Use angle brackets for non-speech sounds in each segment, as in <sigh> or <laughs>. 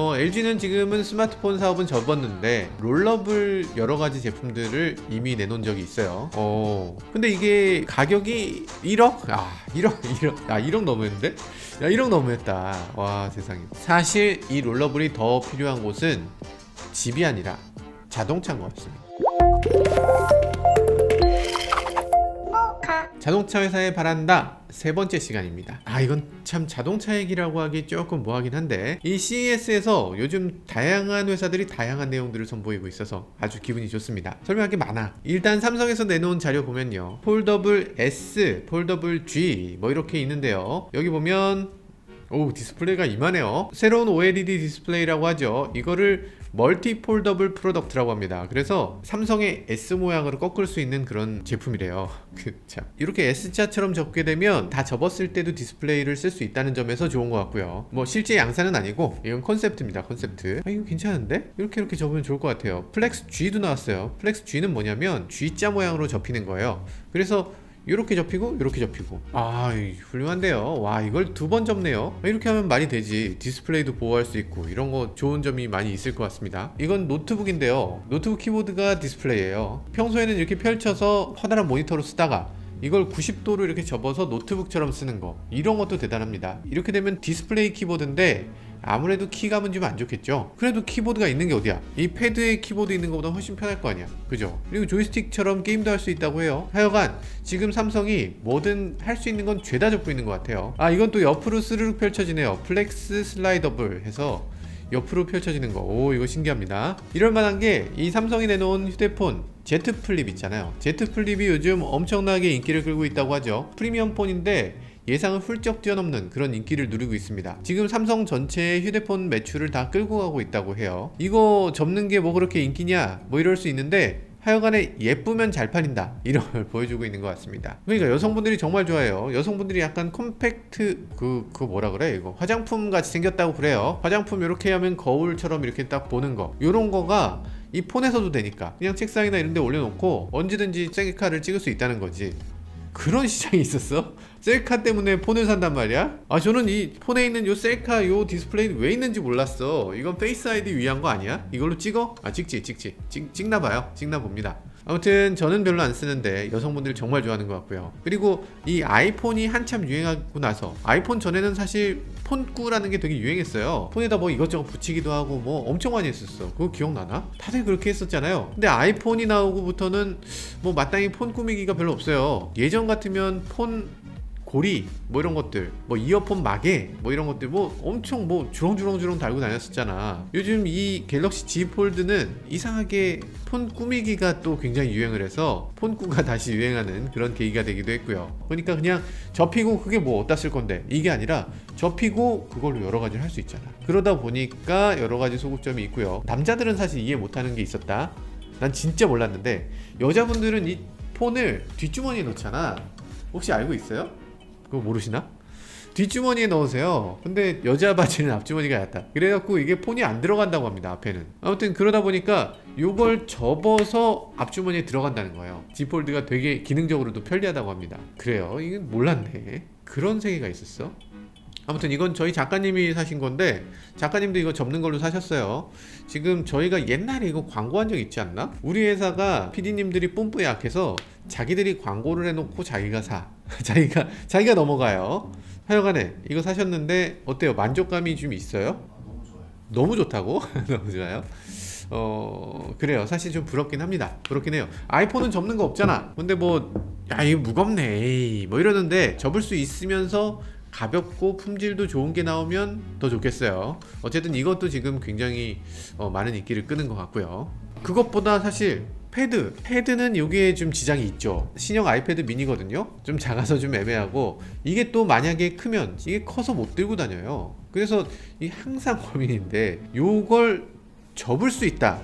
어, LG는 지금은 스마트폰 사업은 접었는데 롤러블 여러 가지 제품들을 이미 내놓은 적이 있어요. 어, 근데 이게 가격이 1억? 아, 1억, 1억. 아, 1억 넘었는데? 야, 1억 넘었다. 와, 세상에. 사실 이 롤러블이 더 필요한 곳은 집이 아니라 자동차인 것 같습니다. 자동차 회사에 바란다 세 번째 시간입니다. 아 이건 참 자동차 얘기라고 하기 조금 뭐하긴 한데 이 CES에서 요즘 다양한 회사들이 다양한 내용들을 선보이고 있어서 아주 기분이 좋습니다. 설명할 게 많아. 일단 삼성에서 내놓은 자료 보면요, 폴더블 S, 폴더블 G 뭐 이렇게 있는데요. 여기 보면 오 디스플레이가 이만해요. 새로운 OLED 디스플레이라고 하죠. 이거를 멀티 폴더블 프로덕트라고 합니다. 그래서 삼성의 S 모양으로 꺾을 수 있는 그런 제품이래요. <laughs> 그참 이렇게 S자처럼 접게 되면 다 접었을 때도 디스플레이를 쓸 수 있다는 점에서 좋은 것 같고요. 뭐 실제 양산은 아니고 이건 컨셉트입니다. 컨셉트. 아 이거 괜찮은데? 이렇게 이렇게 접으면 좋을 것 같아요. 플렉스 G도 나왔어요. 플렉스 G는 뭐냐면 G자 모양으로 접히는 거예요. 그래서 이렇게 접히고 이렇게 접히고. 아 이, 훌륭한데요. 와 이걸 두 번 접네요. 이렇게 하면 말이 되지. 디스플레이도 보호할 수 있고 이런 거 좋은 점이 많이 있을 것 같습니다. 이건 노트북인데요. 노트북 키보드가 디스플레이예요. 평소에는 이렇게 펼쳐서 커다란 모니터로 쓰다가 이걸 90도로 이렇게 접어서 노트북처럼 쓰는 거. 이런 것도 대단합니다. 이렇게 되면 디스플레이 키보드인데 아무래도 키감은 좀 안 좋겠죠 그래도 키보드가 있는 게 어디야 이 패드에 키보드 있는 것보다 훨씬 편할 거 아니야 그죠 그리고 조이스틱처럼 게임도 할 수 있다고 해요 하여간 지금 삼성이 뭐든 할 수 있는 건 죄다 접고 있는 것 같아요 아 이건 또 옆으로 스르륵 펼쳐지네요 플렉스 슬라이더블 해서 옆으로 펼쳐지는 거. 오, 이거 신기합니다. 이럴 만한 게 이 삼성이 내놓은 휴대폰 Z 플립 있잖아요. Z 플립이 요즘 엄청나게 인기를 끌고 있다고 하죠. 프리미엄 폰인데 예상을 훌쩍 뛰어넘는 그런 인기를 누리고 있습니다. 지금 삼성 전체의 휴대폰 매출을 다 끌고 가고 있다고 해요. 이거 접는 게 뭐 그렇게 인기냐? 뭐 이럴 수 있는데 하여간에 예쁘면 잘 팔린다 이런 걸 보여주고 있는 것 같습니다. 그러니까 여성분들이 정말 좋아해요. 여성분들이 약간 컴팩트 그 그 뭐라 그래 이거 화장품 같이 생겼다고 그래요. 화장품 이렇게 하면 거울처럼 이렇게 딱 보는 거 이런 거가 이 폰에서도 되니까 그냥 책상이나 이런 데 올려놓고 언제든지 셀카를 찍을 수 있다는 거지. 그런 시장이 있었어? 셀카 때문에 폰을 산단 말이야? 아 저는 이 폰에 있는 요 셀카 요 디스플레이 왜 있는지 몰랐어 이건 페이스 아이디 위한 거 아니야? 이걸로 찍어? 아 찍지 찍지 찍, 찍나 봐요 찍나 봅니다 아무튼 저는 별로 안 쓰는데 여성분들이 정말 좋아하는 것 같고요. 그리고 이 아이폰이 한참 유행하고 나서 아이폰 전에는 사실 폰꾸라는 게 되게 유행했어요. 폰에다 뭐 이것저것 붙이기도 하고 뭐 엄청 많이 했었어. 그거 기억나나? 다들 그렇게 했었잖아요. 근데 아이폰이 나오고부터는 뭐 마땅히 폰 꾸미기가 별로 없어요. 예전 같으면 폰 고리 뭐 이런 것들 뭐 이어폰 마개 뭐 이런 것들 뭐 엄청 뭐 주렁주렁주렁 달고 다녔었잖아. 요즘 이 갤럭시 Z 폴드는 이상하게 폰 꾸미기가 또 굉장히 유행을 해서 폰꾸가 다시 유행하는 그런 계기가 되기도 했고요. 그러니까 그냥 접히고 그게 뭐 어디다 쓸 건데? 이게 아니라 접히고 그걸로 여러 가지를 할 수 있잖아. 그러다 보니까 여러 가지 소구점이 있고요. 남자들은 사실 이해 못하는 게 있었다. 난 진짜 몰랐는데 여자분들은 이 폰을 뒷주머니에 넣잖아. 혹시 알고 있어요? 그거 모르시나? 뒷주머니에 넣으세요. 근데 여자 바지는 앞주머니가 얕다. 그래갖고 이게 폰이 안 들어간다고 합니다. 앞에는. 아무튼 그러다 보니까 요걸 접어서 앞주머니에 들어간다는 거예요. 지폴드가 되게 기능적으로도 편리하다고 합니다. 그래요. 이건 몰랐네. 그런 세계가 있었어. 아무튼 이건 저희 작가님이 사신 건데 작가님도 이거 접는 걸로 사셨어요. 지금 저희가 옛날에 이거 광고한 적 있지 않나? 우리 회사가 PD님들이 뽐뿌에 약해서 자기들이 광고를 해놓고 자기가 사. <laughs> 자기가 자기가 넘어가요. 하여간에 이거 사셨는데 어때요? 만족감이 좀 있어요? 너무 좋다고? <laughs> 너무 좋아요. 어 그래요. 사실 좀 부럽긴 합니다. 부럽긴 해요. 아이폰은 접는 거 없잖아. 근데 뭐야 이거 무겁네. 뭐 이러는데 접을 수 있으면서 가볍고 품질도 좋은 게 나오면 더 좋겠어요. 어쨌든 이것도 지금 굉장히 어, 많은 인기를 끄는 것 같고요. 그것보다 사실 패드, 패드는 여기에 좀 지장이 있죠. 신형 아이패드 미니거든요. 좀 작아서 좀 애매하고 이게 또 만약에 크면 이게 커서 못 들고 다녀요. 그래서 이 항상 <laughs> 고민인데 요걸 접을 수 있다.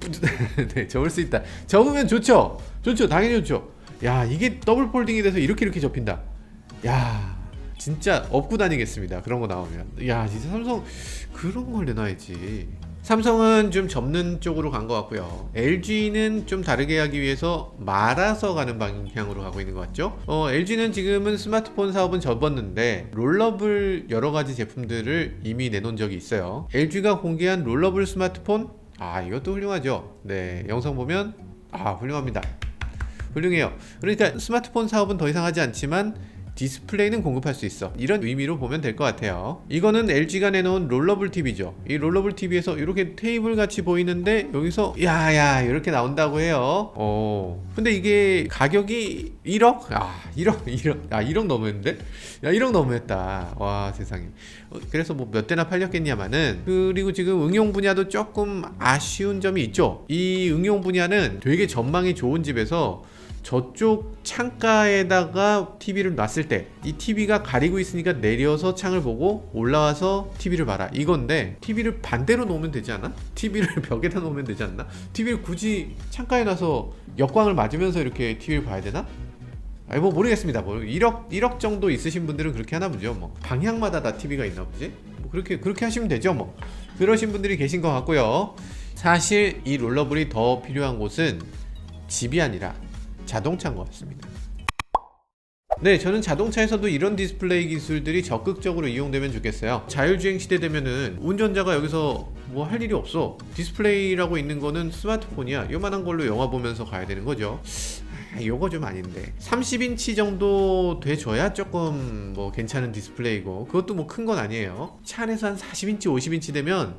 <laughs> 네, 접을 수 있다. 접으면 좋죠. 좋죠. 당연히 좋죠. 야, 이게 더블 폴딩이 돼서 이렇게 이렇게 접힌다. 야, 진짜 업고 다니겠습니다. 그런 거 나오면. 야, 진짜 삼성 그런 걸 내놔야지. 삼성은 좀 접는 쪽으로 간 것 같고요. LG는 좀 다르게 하기 위해서 말아서 가는 방향으로 가고 있는 것 같죠? 어, LG는 지금은 스마트폰 사업은 접었는데 롤러블 여러 가지 제품들을 이미 내놓은 적이 있어요. LG가 공개한 롤러블 스마트폰 아 이것도 훌륭하죠. 네 영상 보면 아 훌륭합니다. 훌륭해요. 그러니까 스마트폰 사업은 더 이상 하지 않지만 디스플레이는 공급할 수 있어. 이런 의미로 보면 될 것 같아요. 이거는 LG가 내놓은 롤러블 TV죠. 이 롤러블 TV에서 이렇게 테이블 같이 보이는데 여기서 야야 이렇게 나온다고 해요. 어. 근데 이게 가격이 1억? 아 1억 1억 <laughs> 아 1억 넘었는데? 야 1억 넘었다. 와 세상에. 어, 그래서 뭐 몇 대나 팔렸겠냐마는 그리고 지금 응용 분야도 조금 아쉬운 점이 있죠. 이 응용 분야는 되게 전망이 좋은 집에서 저쪽 창가에다가 TV를 놨을 때 이 TV가 가리고 있으니까 내려서 창을 보고 올라와서 TV를 봐라 이건데 TV를 반대로 놓으면 되지 않아? TV를 <laughs> 벽에다 놓으면 되지 않나? TV를 굳이 창가에 놔서 역광을 맞으면서 이렇게 TV를 봐야 되나? 아니 뭐 모르겠습니다. 뭐 1억 1억 정도 있으신 분들은 그렇게 하나 보죠. 뭐 방향마다 다 TV가 있나 보지? 뭐 그렇게 그렇게 하시면 되죠. 뭐 그러신 분들이 계신 것 같고요. 사실 이 롤러블이 더 필요한 곳은 집이 아니라 자동차인 것 같습니다. 네, 저는 자동차에서도 이런 디스플레이 기술들이 적극적으로 이용되면 좋겠어요. 자율주행 시대 되면은 운전자가 여기서 뭐 할 일이 없어. 디스플레이라고 있는 거는 스마트폰이야. 요만한 걸로 영화 보면서 가야 되는 거죠. 아, 요거 좀 아닌데. 30인치 정도 돼줘야 조금 뭐 괜찮은 디스플레이고. 그것도 뭐 큰 건 아니에요. 차 안에서 한 40인치 50인치 되면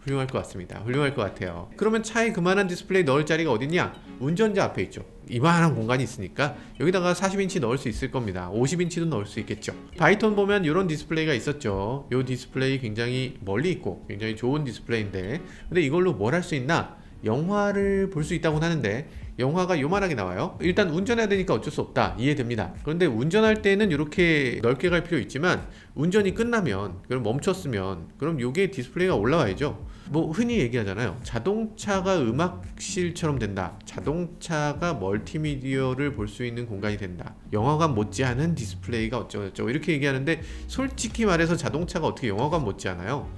훌륭할 것 같습니다. 훌륭할 것 같아요. 그러면 차에 그만한 디스플레이 넣을 자리가 어딨냐? 운전자 앞에 있죠. 이만한 공간이 있으니까 여기다가 40인치 넣을 수 있을 겁니다. 50인치도 넣을 수 있겠죠. 바이톤 보면 이런 디스플레이가 있었죠. 이 디스플레이 굉장히 멀리 있고 굉장히 좋은 디스플레이인데. 근데 이걸로 뭘 할 수 있나? 영화를 볼 수 있다고 하는데 영화가 요만하게 나와요. 일단 운전해야 되니까 어쩔 수 없다. 이해됩니다. 그런데 운전할 때는 이렇게 넓게 갈 필요 있지만 운전이 끝나면 그럼 멈췄으면 그럼 요게 디스플레이가 올라와야죠. 뭐 흔히 얘기하잖아요. 자동차가 음악실처럼 된다. 자동차가 멀티미디어를 볼 수 있는 공간이 된다. 영화관 못지않은 디스플레이가 어쩌고저쩌고 이렇게 얘기하는데 솔직히 말해서 자동차가 어떻게 영화관 못지않아요?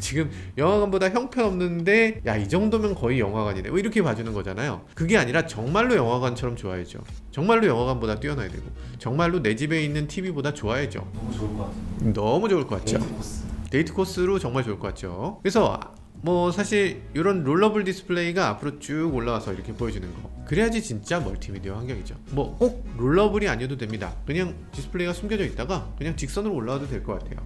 지금 영화관보다 형편없는데 야 이 정도면 거의 영화관이네. 뭐 이렇게 봐주는 거잖아요. 그게 아니라 정말로 영화관처럼 좋아야죠. 정말로 영화관보다 뛰어나야 되고 정말로 내 집에 있는 TV보다 좋아야죠. 너무 좋을 것 같아요. 너무 좋을 것 같죠? 데이트 코스. 데이트 코스로 정말 좋을 것 같죠? 그래서 뭐 사실 이런 롤러블 디스플레이가 앞으로 쭉 올라와서 이렇게 보여주는 거. 그래야지 진짜 멀티미디어 환경이죠. 뭐 꼭 롤러블이 아니어도 됩니다. 그냥 디스플레이가 숨겨져 있다가 그냥 직선으로 올라와도 될 것 같아요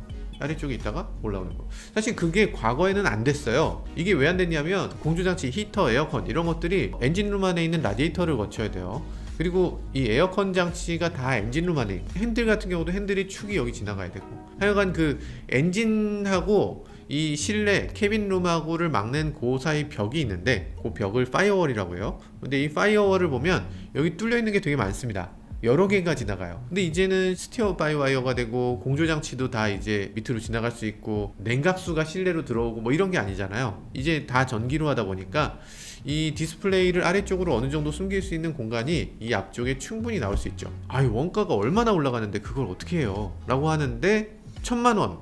아래쪽에 있다가 올라오는 거. 사실 그게 과거에는 안 됐어요. 이게 왜 안 됐냐면 공조장치 히터 에어컨 이런 것들이 엔진룸 안에 있는 라디에이터를 거쳐야 돼요. 그리고 이 에어컨 장치가 다 엔진룸 안에 핸들 같은 경우도 핸들이 축이 여기 지나가야 되고. 하여간 그 엔진하고 이 실내 캐빈룸하고를 막는 그 사이 벽이 있는데 그 벽을 파이어월이라고 해요. 근데 이 파이어월을 보면 여기 뚫려 있는 게 되게 많습니다 여러 개가 지나가요. 근데 이제는 스티어 바이 와이어가 되고 공조 장치도 다 이제 밑으로 지나갈 수 있고 냉각수가 실내로 들어오고 뭐 이런 게 아니잖아요. 이제 다 전기로 하다 보니까 이 디스플레이를 아래쪽으로 어느 정도 숨길 수 있는 공간이 이 앞쪽에 충분히 나올 수 있죠. 아이 원가가 얼마나 올라가는데 그걸 어떻게 해요? 라고 하는데 천만 원,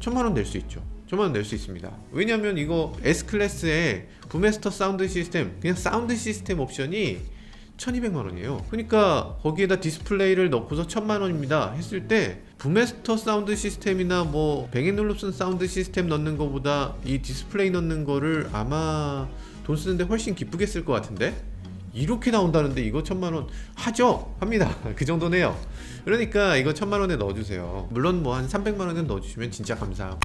천만 원 낼 수 있죠. 원낼수 있습니다. 왜냐면 이거 S 클래스의 부메스터 사운드 시스템 그냥 사운드 시스템 옵션이 1200만 원이에요. 그러니까 거기에다 디스플레이를 넣고서 1000만 원입니다. 했을 때 부메스터 사운드 시스템이나 뭐 뱅앤올룹슨 사운드 시스템 넣는 거보다 이 디스플레이 넣는 거를 아마 돈 쓰는데 훨씬 기쁘게 쓸 것 같은데? 이렇게 나온다는데 이거 천만 원 하죠? 합니다. <laughs> 그 정도네요. 그러니까 이거 천만 원에 넣어주세요. 물론 뭐 한 300만 원에 넣어주시면 진짜 감사하고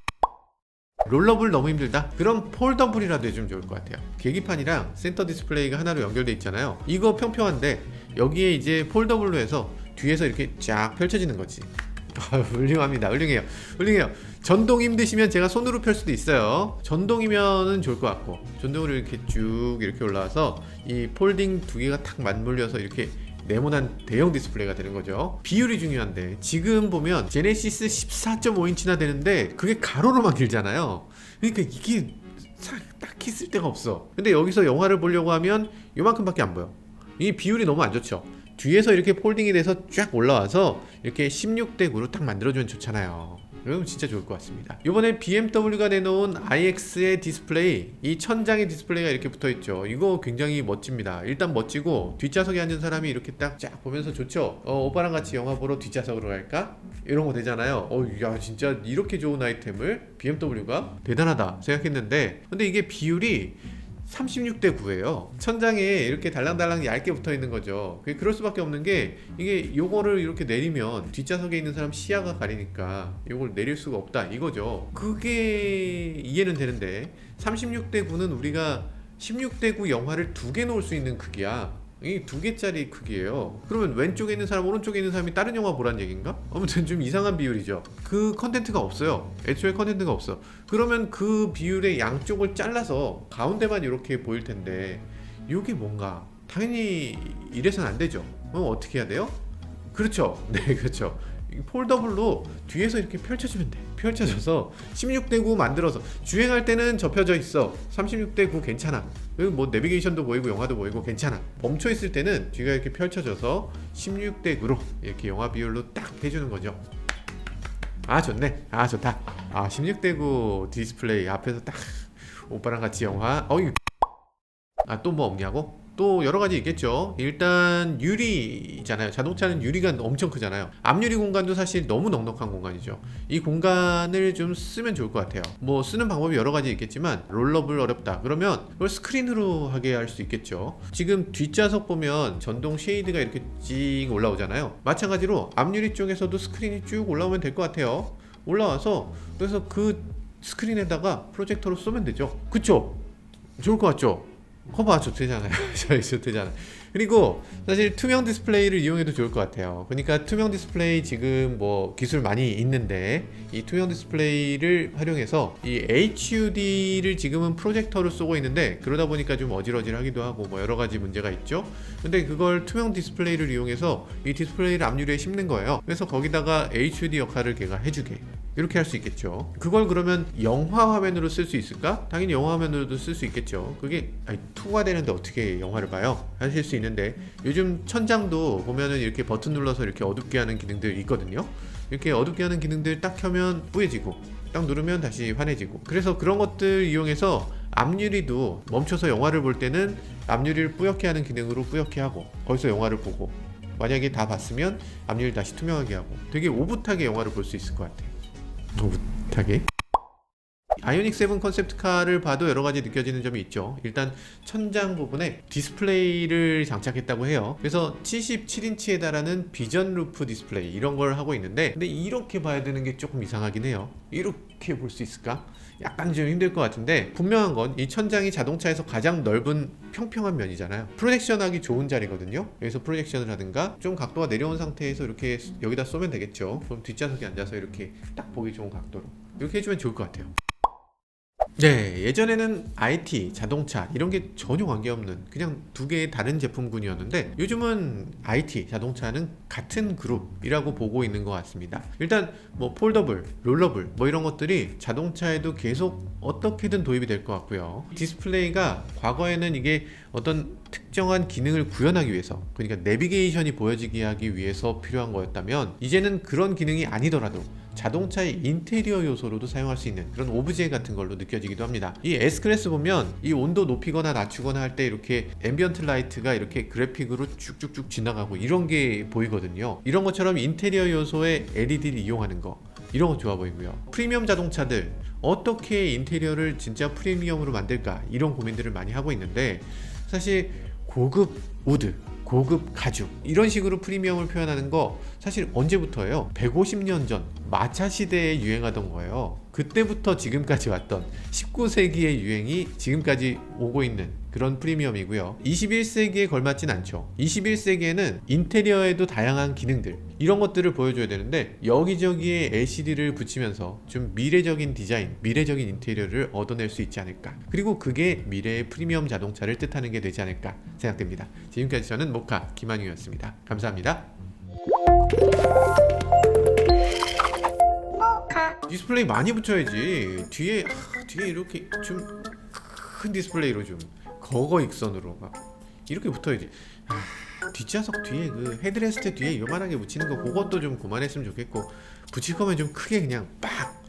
롤러블 너무 힘들다? 그럼 폴더블이라도 해주면 좋을 것 같아요. 계기판이랑 센터 디스플레이가 하나로 연결돼 있잖아요. 이거 평평한데 여기에 이제 폴더블로 해서 뒤에서 이렇게 쫙 펼쳐지는 거지. <laughs> 아, 훌륭합니다. 훌륭해요. 훌륭해요. 전동 힘드시면 제가 손으로 펼 수도 있어요. 전동이면은 좋을 것 같고 전동으로 이렇게 쭉 이렇게 올라와서 이 폴딩 두 개가 탁 맞물려서 이렇게 네모난 대형 디스플레이가 되는 거죠. 비율이 중요한데 지금 보면 제네시스 14.5인치나 되는데 그게 가로로만 길잖아요. 그러니까 이게 사- 딱히 쓸 데가 없어. 근데 여기서 영화를 보려고 하면 요만큼밖에 안 보여. 이 비율이 너무 안 좋죠. 뒤에서 이렇게 폴딩이 돼서 쫙 올라와서 이렇게 16대 9로 딱 만들어주면 좋잖아요. 그러면 진짜 좋을 것 같습니다. 이번에 BMW가 내놓은 iX의 디스플레이, 이 천장의 디스플레이가 이렇게 붙어 있죠. 이거 굉장히 멋집니다. 일단 멋지고 뒷좌석에 앉은 사람이 이렇게 딱 쫙 보면서 좋죠. 어, 오빠랑 같이 영화 보러 뒷좌석으로 갈까? 이런 거 되잖아요. 어, 야 진짜 이렇게 좋은 아이템을 BMW가 대단하다 생각했는데, 근데 이게 비율이 36대 9예요. 천장에 이렇게 달랑달랑 얇게 붙어 있는 거죠. 그럴 수밖에 없는 게 이게 요거를 이렇게 내리면 뒷좌석에 있는 사람 시야가 가리니까 요걸 내릴 수가 없다 이거죠. 그게 이해는 되는데 36대 9는 우리가 16대 9 영화를 두 개 놓을 수 있는 크기야. 이두 개짜리 크기예요. 그러면 왼쪽에 있는 사람, 오른쪽에 있는 사람이 다른 영화 보란 얘기인가? 아무튼 좀 이상한 비율이죠. 그 컨텐츠가 없어요. 애초에 컨텐츠가 없어. 그러면 그 비율의 양쪽을 잘라서 가운데만 이렇게 보일 텐데 이게 뭔가 당연히 이래선 안 되죠. 그럼 어떻게 해야 돼요? 그렇죠. <laughs> 네, 그렇죠. 이 폴더블로 뒤에서 이렇게 펼쳐주면 돼. 펼쳐져서 16대 9 만들어서 주행할 때는 접혀져 있어. 36대 9 괜찮아. 뭐 내비게이션도 보이고 영화도 보이고 괜찮아. 멈춰 있을 때는 뒤가 이렇게 펼쳐져서 16대 9로 이렇게 영화 비율로 딱 해주는 거죠. 아 좋네. 아 좋다. 아 16대 9 디스플레이 앞에서 딱 오빠랑 같이 영화. 어이. 아또 뭐 없냐고? 또 여러 가지 있겠죠. 일단 유리잖아요. 자동차는 유리가 엄청 크잖아요. 앞유리 공간도 사실 너무 넉넉한 공간이죠. 이 공간을 좀 쓰면 좋을 것 같아요. 뭐 쓰는 방법이 여러 가지 있겠지만 롤러블 어렵다. 그러면 그걸 스크린으로 하게 할 수 있겠죠. 지금 뒷좌석 보면 전동 쉐이드가 이렇게 찡 올라오잖아요. 마찬가지로 앞유리 쪽에서도 스크린이 쭉 올라오면 될 것 같아요. 올라와서 그래서 그 스크린에다가 프로젝터로 쏘면 되죠. 그쵸? 좋을 것 같죠? 커버 좋대잖아요. <laughs> 좋대잖아요. 그리고 사실 투명 디스플레이를 이용해도 좋을 것 같아요. 그러니까 투명 디스플레이 지금 뭐 기술 많이 있는데 이 투명 디스플레이를 활용해서 이 HUD를 지금은 프로젝터로 쏘고 있는데 그러다 보니까 좀 어질어질하기도 하고 뭐 여러 가지 문제가 있죠. 근데 그걸 투명 디스플레이를 이용해서 이 디스플레이를 앞유리에 심는 거예요. 그래서 거기다가 HUD 역할을 걔가 해주게 이렇게 할 수 있겠죠. 그걸 그러면 영화 화면으로 쓸 수 있을까? 당연히 영화 화면으로도 쓸 수 있겠죠. 그게 아니, 투가 되는데 어떻게 영화를 봐요? 하실 수 있는데 요즘 천장도 보면은 이렇게 버튼 눌러서 이렇게 어둡게 하는 기능들 있거든요. 이렇게 어둡게 하는 기능들 딱 켜면 뿌얘지고 딱 누르면 다시 환해지고 그래서 그런 것들 이용해서 앞유리도 멈춰서 영화를 볼 때는 앞유리를 뿌옇게 하는 기능으로 뿌옇게 하고 거기서 영화를 보고 만약에 다 봤으면 앞유리 다시 투명하게 하고 되게 오붓하게 영화를 볼 수 있을 것 같아요. 오붓하게? 아이오닉 7 컨셉트카를 봐도 여러 가지 느껴지는 점이 있죠. 일단 천장 부분에 디스플레이를 장착했다고 해요. 그래서 77인치에 달하는 비전 루프 디스플레이 이런 걸 하고 있는데 근데 이렇게 봐야 되는 게 조금 이상하긴 해요. 이렇게 볼 수 있을까? 약간 좀 힘들 것 같은데 분명한 건 이 천장이 자동차에서 가장 넓은 평평한 면이잖아요. 프로젝션 하기 좋은 자리거든요. 여기서 프로젝션을 하든가 좀 각도가 내려온 상태에서 이렇게 여기다 쏘면 되겠죠. 그럼 뒷좌석에 앉아서 이렇게 딱 보기 좋은 각도로 이렇게 해주면 좋을 것 같아요. 네, 예전에는 IT, 자동차 이런 게 전혀 관계없는 그냥 두 개의 다른 제품군이었는데 요즘은 IT, 자동차는 같은 그룹이라고 보고 있는 것 같습니다. 일단 뭐 폴더블, 롤러블 뭐 이런 것들이 자동차에도 계속 어떻게든 도입이 될 것 같고요. 디스플레이가 과거에는 이게 어떤 특정한 기능을 구현하기 위해서 그러니까 내비게이션이 보여지게 하기 위해서 필요한 거였다면 이제는 그런 기능이 아니더라도 자동차의 인테리어 요소로도 사용할 수 있는 그런 오브제 같은 걸로 느껴지기도 합니다. 이 S클래스 보면 이 온도 높이거나 낮추거나 할 때 이렇게 앰비언트 라이트가 이렇게 그래픽으로 쭉쭉쭉 지나가고 이런 게 보이거든요. 이런 것처럼 인테리어 요소에 LED를 이용하는 거 이런 거 좋아 보이고요. 프리미엄 자동차들 어떻게 인테리어를 진짜 프리미엄으로 만들까 이런 고민들을 많이 하고 있는데 사실 고급 우드 고급 가죽 이런 식으로 프리미엄을 표현하는 거 사실 언제부터예요? 150년 전 마차 시대에 유행하던 거예요. 그때부터 지금까지 왔던 19세기의 유행이 지금까지 오고 있는 그런 프리미엄이고요. 21세기에 걸맞진 않죠. 21세기에는 인테리어에도 다양한 기능들 이런 것들을 보여줘야 되는데 여기저기에 LCD를 붙이면서 좀 미래적인 디자인, 미래적인 인테리어를 얻어낼 수 있지 않을까. 그리고 그게 미래의 프리미엄 자동차를 뜻하는 게 되지 않을까 생각됩니다. 지금까지 저는 모카 김한유였습니다. 감사합니다. 디스플레이 많이 붙여야지. 뒤에 아, 뒤에 이렇게 좀 큰 디스플레이로 좀 거거 익선으로 막 이렇게 붙어야지. 아, 뒷좌석 뒤에 그 헤드레스트 뒤에 요만하게 붙이는 거 그것도 좀 그만했으면 좋겠고 붙일 거면 좀 크게 그냥 빡